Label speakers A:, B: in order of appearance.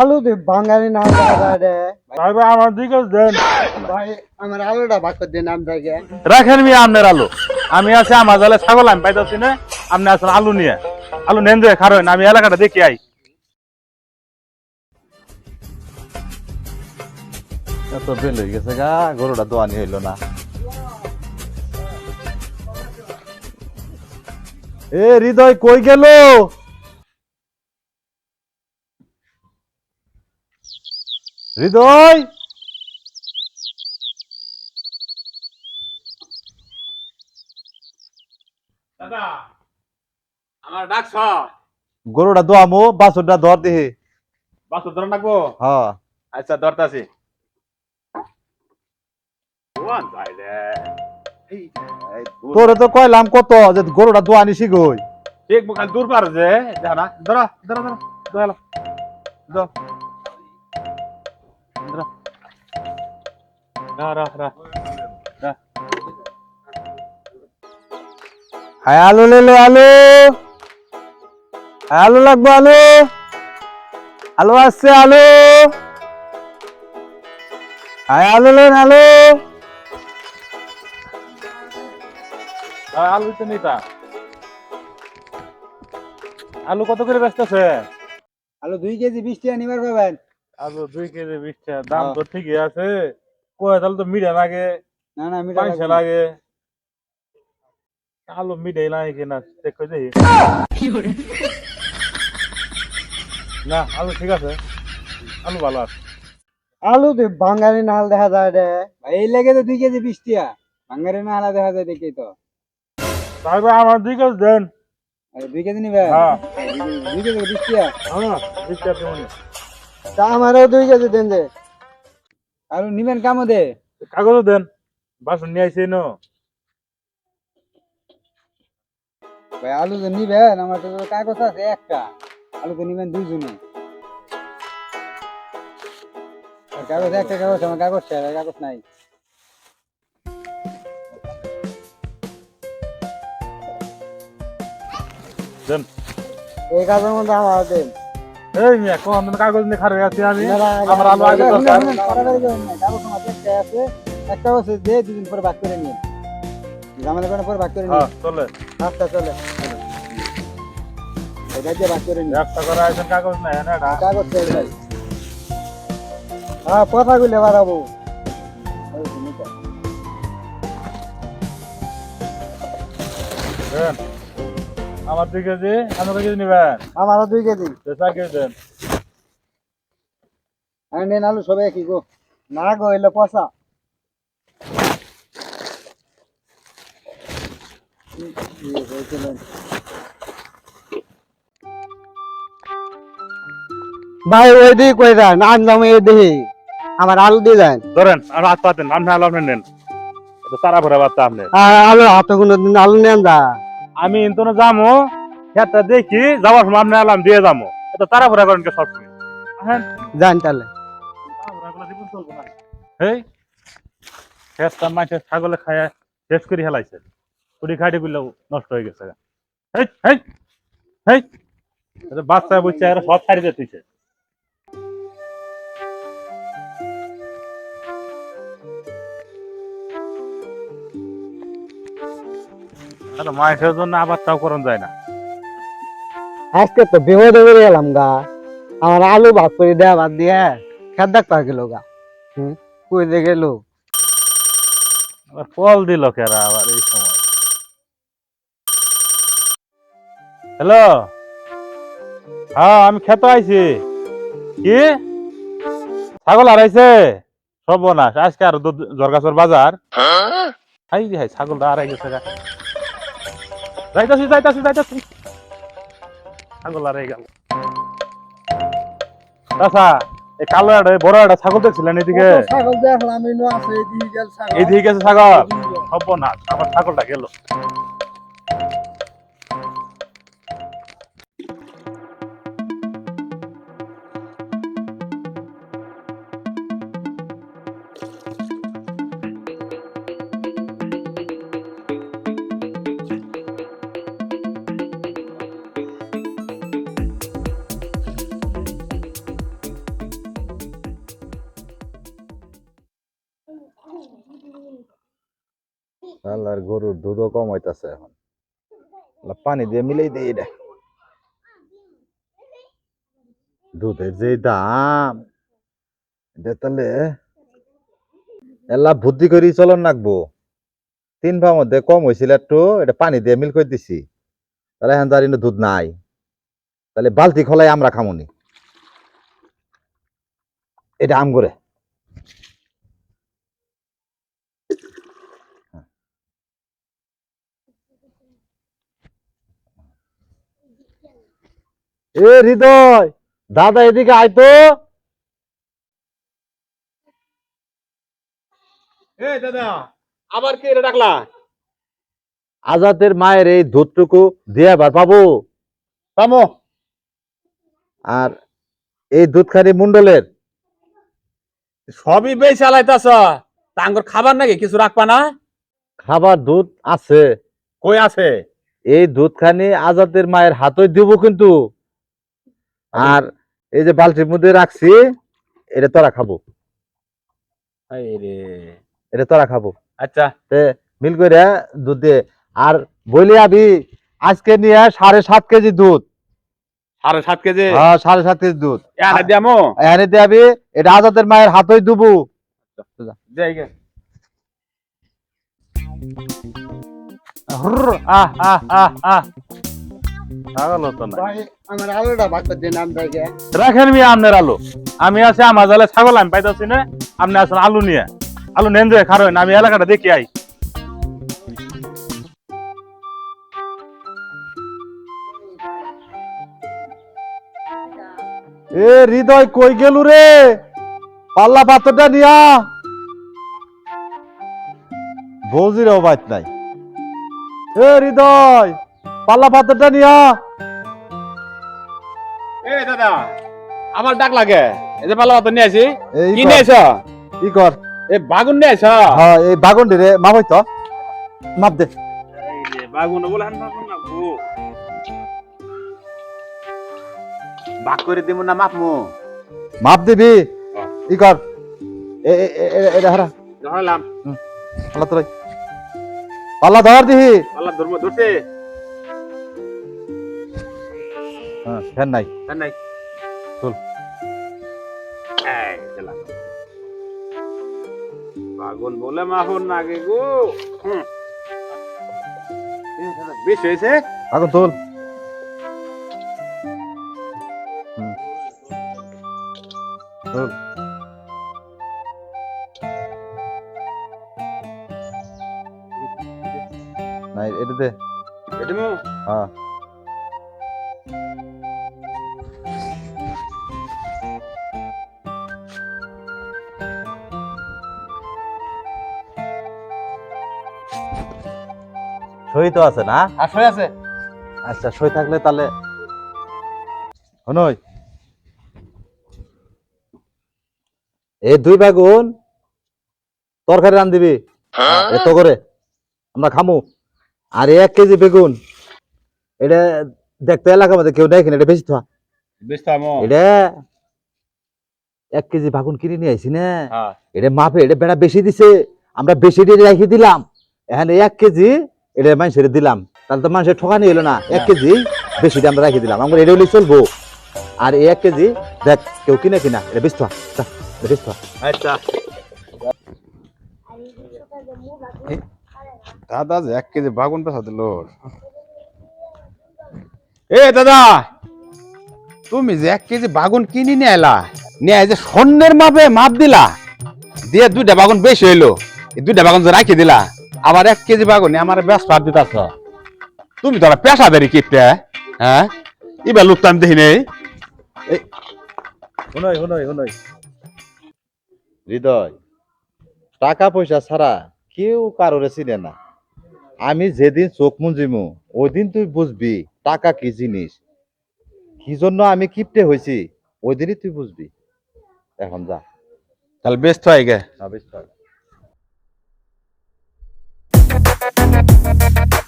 A: আলু দে বাঙালি নাম রে।
B: ভাই ভাই আমার দিকে দেন।
A: ভাই আমার আলুটা ভাগ করে দিন নাম থেকে
B: রাখেন মি আপনার আলু। আমি আছি আমার জালে ছাগল আমি পাইতেছি না। আপনি আসেন আলু নিয়ে। আলু নেন যে খারোন আমি এলাকাটা দেখি আই।
C: এত বেল হয়ে গেছে গা গরুটা দোয়ানি হইল না। এ হৃদয় কই গেল? হৃদয়!
B: দাদা আমার ডাকছ
C: গরুটা দোয়ামো বাছুরটা ধর দেহে।
B: বাস ধরে রাখব
C: হ্যাঁ।
B: আচ্ছা ধরতাছি।
C: তোরে তো কইলাম কত যে গরুটা দোয়ানি শিখই
B: ঠিক মুখ দূর পার যে। ধরা ধরা ধর। ধরা।
A: হায় আলু লে লে আলু। আলু লাগবে আলু। আলু আসছে আলু। হায় আলু লেন আলু।
B: আর আলু তো নিতা। আলু কত করে ব্যস্ত আছে
A: আলু দুই কেজি বিশ টাকা নিবার পাবেন।
B: আলু দুই কেজি বিশ টাকা দাম তো ঠিকই আছে। কয় তাহলে তো মিডিয়া লাগে।
A: না না মিঠা
B: পয়সা লাগে। আলু মিডিয়াই লাগে কিনা চেক করে দেখি। না আলু ঠিক আছে। আলু ভালো আছে।
A: আলু দে বাঙালি নাল দেখা যায় রে। এই লেগে তো দুই কেজি বিশ টাকা বাঙালি নাল দেখা যায় দেখি তো।
B: তারপর আমার দুই কেজি দেন।
A: দুই কেজি নিবে?
B: হ্যাঁ।
A: দুই কেজি বিশ টাকা
B: হ্যাঁ দেবনি।
A: তা আমারও দুই কেজি দেন দে। আলু নিবেন কামো দে।
B: কাগজও দেন বাসন নিয়ে আইসি নো।
A: ভাই আলু তো নিবেন আমার তো কাগজ আছে একটা। আলু তো নিবেন দুইজনে। আর কাগজ একটা কাগজ আমার কাগজ আর কাগজ নাই।
B: দেন।
A: এই কাগজের মধ্যে আমার দেন।
B: এই মিয়া কোন কাগজ নিয়ে খারে আছি আমি? আমার আলু আগে দরকার।
A: একটা একটা কাগজ দিয়ে দুদিন পরে ভাগ করে নিন জামালা করে পরে ভাগ করে নিন
B: হ্যাঁ চলে।
A: আচ্ছা চলে। এটা দিয়ে ভাগ করে নিন
B: ব্যবসা করা আছেন কাগজ নাই না
A: কাগজ ছেড়ে দেয়। হ্যাঁ কথাগুলো বাড়াবো। ওই জিনিসটা।
B: দেন। আমার দুই কেজি আমার কেজি নিবেন?
A: আমারও দুই কেজি।
B: তো চার কেজি দেন।
A: নেন আলু সবাই কি গো। না গো এলো পচা। ভাই ওই দিকে কই দেন আন দাম এই দিকে। আমার আলু দিয়ে দেন
B: ধরেন আর হাত পাতেন আপনি আলু আপনি নেন। এটা সারা ভরা বাচ্চা আপনি।
A: আলু হাতে কোনো দিন আলু নেন যা
B: আমি ইন্তনো যামো খেতটা দেখি যাওয়ার সময় আপনি আলাম দিয়ে যাব এটা তারা ভরা করেন কে সবসময়? হ্যাঁ
A: যান তাহলে।
B: এই খেতটা মাঠে ছাগলে খায় শেষ করে হেলাইছে। কুড়ি খাইটি গুলো নষ্ট হয়ে গেছে। হেই হেই হেই। বাচ্চা বুচ্চা এরা সব ছাড়ি দিয়ে তুইছে এটা জন্য আবার তাও করন যায় না।
A: আজকে তো বিপদে পড়ে গেলাম গা। আমার আলু ভাগ করে দেয়া বাদ দিয়ে খেত দেখতে গেল গা। হুম? কই দিয়ে গেল?
B: আবার কল দিল কেরা আবার এই সময়? হ্যালো? হ্যাঁ আমি খেতে আইছি। কি? ছাগল হারাইছে? সর্বনাশ। আজকে আর জরগাছর বাজার। হাই রে হাই ছাগলটা হারাই গেছে গা। যাইতাছি যাইতাছি যাইতাছি। ছাগল হারাই গেল। চাচা এই কালো একটা বড় একটা ছাগল দেখছিলেন এদিকে?
A: ছাগল দেখলাম ইনো আছে এদিকে গেল ছাগল।
B: গেছে ছাগল? সর্বনাশ আমার ছাগলটা গেল।
C: আল্লাহর গরুর দুধও কম হইতাছে এখন। পানি দিয়ে মিলাই দিই এটা। দুধের যে দাম, এটা তাহলে এলা বুদ্ধি করি চলন রাখব তিন ভার মধ্যে কম হয়েছিল একটু, এটা পানি দিয়ে মিল করে দিছি। তাহলে এখন তার দুধ নাই। তাহলে বালতি খোলাই আমরা খামুনি। এটা আম করে। এ হৃদয় দাদা এদিকে আয় তো।
D: দাদা আবার কে ডাকলা?
C: আজাদের মায়ের এই দুধটুকু দিয়ে আবার পাবো।
D: থামো
C: আর এই দুধখানি মন্ডলের।
D: সবই বেশ চালাইতাছ। তাঙ্গর খাবার নাকি কিছু রাখবা না?
C: খাবার দুধ আছে।
D: কই আছে?
C: এই দুধখানি আজাদের মায়ের হাতই দিব কিন্তু। আর এই যে বালতির মধ্যে রাখছি এটা তোরা খাব। এটা তোরা খাব।
D: আচ্ছা।
C: মিল করে দুধ দিয়ে আর বলি আবি আজকে নিয়ে সাড়ে সাত কেজি দুধ।
D: সাড়ে সাত কেজি?
C: হ্যাঁ সাড়ে সাত কেজি দুধ।
D: এনে দিয়ামো
C: এখানে দেবি এটা আজাদের মায়ের হাতই দুবু।
D: যাই গে।
B: হুর, আহ আহ আহ আহ। ছাগল হতো না।
A: ভাই আমার আলুটা ভাগ করে দিন আমি ভাইকে
B: রাখেন মি আলু। আমি আছি আমার জালে ছাগল আমি পাইতাছি না। আপনি আসুন আলু নিয়ে। আলু নেন যে আমি এলাকাটা দেখি আই।
C: এ হৃদয় কই গেলু রে? পাল্লা পাথরটা নিয়া। বৌজিরও বাইত নাই। এ হৃদয়! পাল্লা পাথরটা নিয়া।
D: এই দাদা আমার ডাক লাগে। এই যে পালা নিয়ে আসি। কি নিয়ে আইছ
C: ই কর?
D: এই বাগুন নিয়ে আইছ
C: হ্যাঁ এই বাগন্ডি রে মাপ হইতো। মাপ দে।
B: বাগুন বলে হান বাগুন না গো
D: বাক করে দিব না মাপমু
C: মাপ দিবি।
D: হ্যাঁ।
C: ই কর? এ এ- এ- এ- এটা হারা।
D: হলাম
C: পাল্লা পাল্লা ধর দিহি।
D: পাল্লা ধর্ম ধরছে।
C: ফ্যান নাই
D: তার নাই
C: চল।
D: এই গেলাম। বাগুন বলে মাহুন নাগে গো হুম। এ দাদা, বেশ হয়েছে
C: এখন তোল হুম। তোল নাই এটা দে
D: এটা মো
C: হ্যাঁ সই তো আছে না?
D: আসলে আছে।
C: আচ্ছা সই থাকলে তাহলে হনই। এই দুই বেগুন তরকারি রান দিবি এত করে। আমরা খামু। আর এক কেজি বেগুন। এটা দেখতে এলাকা মধ্যে কেউ দেখেন এটা বেশি থা
D: বেশ তো আমো
C: এটা এক কেজি বাগুন কিনে নিয়ে আইছি না।
D: হ্যাঁ।
C: এটা মাপে এটা বেড়া বেশি দিছে। আমরা বেশি দিয়ে রেখে দিলাম। এখানে এক কেজি এটা মানুষের দিলাম। তাহলে তো মানুষের ঠকানি হলো না। এক কেজি বেশি আমরা রেখে দিলাম। আমরা এটা হলে চলবো। আর এই এক কেজি দেখ কেউ কিনে কিনা এটা বেশ বেশ
D: আচ্ছা। দাদা যে এক কেজি বাগুন পেশা দিল। এ দাদা! তুমি যে এক কেজি বাগুন কিনি নিয়ে এলা নিয়ে যে স্বর্ণের মাপে মাপ দিলা দিয়ে দুইটা বাগুন বেশি হইল। এই দুইটা বাগুন যে রাখি দিলা। আবার এক কেজি বাগুন আমার বেশ পার দিতাছ। তুমি তো পেশাদারি কিপটে হ্যাঁ? এবার লোক তো আমি দেখি নেই।
C: হুনই হুনই হুনই হৃদয় টাকা পয়সা ছাড়া কেউ কারোরে চিনে না। আমি যেদিন চোখ মুঞ্জিমু ওই দিন তুই বুঝবি টাকা কি জিনিস। কি জন্য আমি কিপটে হয়েছি ওই দিনই তুই বুঝবি। এখন যা।
D: তাহলে ব্যস্ত হয়ে গে।
C: না বেশ Música